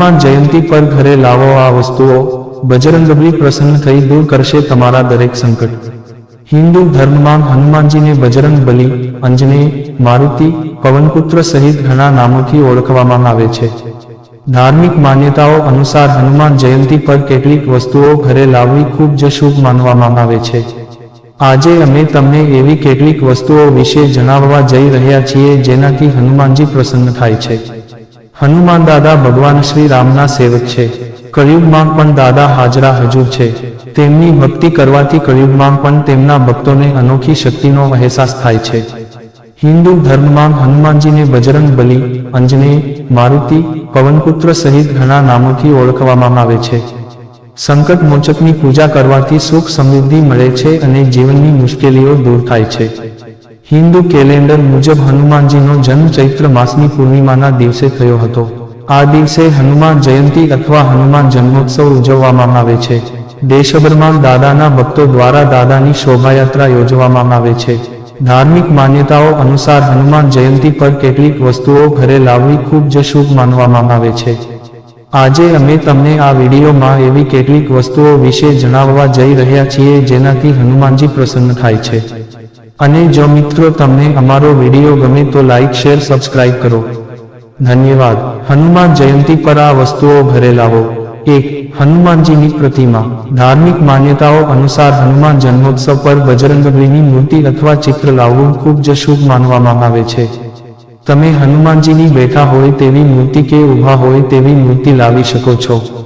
હનુમાન જયંતિ પર ઘરે લાવો આ વસ્તુઓ. બજરંગબલી પ્રસન્ન થઈ દૂર કરશે તમારા દરેક સંકટ. હિન્દુ ધર્મમાં હનુમાનજીને બજરંગ બલી અંજનેય મારુતિ, પવનપુત્ર સહિત ઘણા નામોથી ઓળખવામાં આવે છે. ધાર્મિક માન્યતાઓ અનુસાર હનુમાન જયંતી પર કેટલીક વસ્તુઓ ઘરે લાવવી ખૂબ જ શુભ માનવામાં આવે છે. આજે અમે તમને એવી કેટલીક વસ્તુઓ વિશે જણાવવા જઈ રહ્યા છીએ જેનાથી હનુમાનજી પ્રસન્ન થાય છે. હનુમાન દાદા ભગવાન શ્રી રામના સેવક છે. કળિયુગમાં પણ દાદા હાજરા હજુર છે. તેમની ભક્તિ કરવાથી કળિયુગમાં પણ તેમના ભક્તોને અનોખી શક્તિનો અહેસાસ થાય છે. હિન્દુ ધર્મમાં હનુમાનજીને બજરંગ બલી અંજનેય મારુતિ, પવનપુત્ર સહિત ઘણા નામોથી ઓળખવામાં આવે છે. સંકટ મોચકની પૂજા કરવાથી સુખ સમૃદ્ધિ મળે છે અને જીવનની મુશ્કેલીઓ દૂર થાય છે. હિન્દુ કેલેન્ડર મુજબ હનુમાનજીનો જન્મ ચૈત્ર માસની પૂર્ણિમાના દિવસે થયો હતો. આ દિવસે હનુમાન જયંતી અથવા હનુમાન જન્મોત્સવ ઉજવવામાં આવે છે. દેશભરમાં દાદાના ભક્તો દ્વારા દાદાની શોભાયાત્રા યોજવામાં આવે છે. ધાર્મિક માન્યતાઓ અનુસાર હનુમાન જયંતી પર કેટલીક વસ્તુઓ ઘરે લાવવી ખૂબ જ શુભ માનવામાં આવે છે. આજે અમે તમને આ વિડીયોમાં એવી કેટલીક વસ્તુઓ વિશે જણાવવા જઈ રહ્યા છીએ જેનાથી હનુમાનજી પ્રસન્ન થાય છે. અને જો મિત્રો તમને અમારો વીડિયો ગમે તો લાઈક શેર સબસ્ક્રાઇબ કરો. ધન્યવાદ. હનુમાન જયંતી પર આ વસ્તુઓ ઘરે લાવો. એક, હનુમાનજીની પ્રતિમા. ધાર્મિક માન્યતાઓ અનુસાર હનુમાન જન્મોત્સવ પર બજરંગબલીની મૂર્તિ અથવા ચિત્ર લાવવું ખૂબ જ શુભ માનવામાં આવે છે. તમે હનુમાનજીની બેઠા હોય તેવી મૂર્તિ કે ઊભા હોય તેવી મૂર્તિ લાવી શકો છો.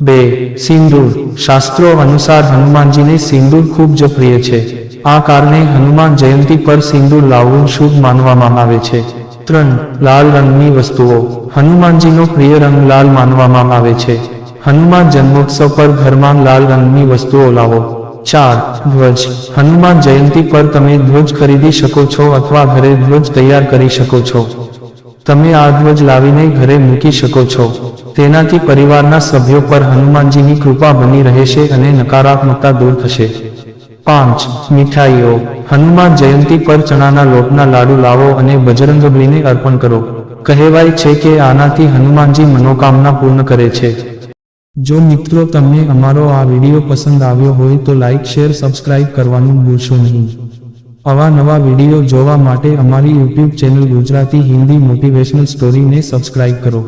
બે, સિંદૂર. શાસ્ત્રો અનુસાર હનુમાનજીને સિંદૂર ખૂબ જ પ્રિય છે. આ કારણે હનુમાન જયંતી પર સિંદૂર લાવવું શુભ માનવામાં આવે છે. ત્રણ, લાલ રંગની વસ્તુઓ. હનુમાનજીનો પ્રિય રંગ લાલ માનવામાં આવે છે. હનુમાન જન્મોત્સવ પર ઘરમાં લાલ રંગની વસ્તુઓ લાવો. ચાર, ધ્વજ. હનુમાન જયંતી પર તમે ધ્વજ ખરીદી શકો છો અથવા ઘરે ધ્વજ તૈયાર કરી શકો છો. તમે આ ધ્વજ લાવીને ઘરે મૂકી શકો છો. તેનાથી પરિવારના સભ્યો પર હનુમાનજીની કૃપા બની રહેશે અને નકારાત્મકતા દૂર થશે. પાંચ, મીઠાઈઓ. હનુમાન જયંતી પર ચણાના લોટના લાડુ લાવો અને બજરંગબલીને અર્પણ કરો. કહેવાય છે કે આનાથી હનુમાનજી મનોકામના પૂર્ણ કરે છે. જો મિત્રો તમને અમારો આ વીડિયો પસંદ આવ્યો હોય તો લાઇક શેર, સબસ્ક્રાઇબ કરવાનું ભૂલશો નહીં. આવા નવા વીડિયો જોવા માટે અમારી YouTube channel Gujarati Hindi motivational સ્ટોરીને subscribe કરો.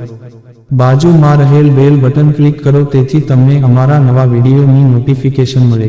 બાજુમાં રહેલ બેલ બટન ક્લિક કરો, તેથી તમને અમારા નવા વિડીયોની નોટિફિકેશન મળે.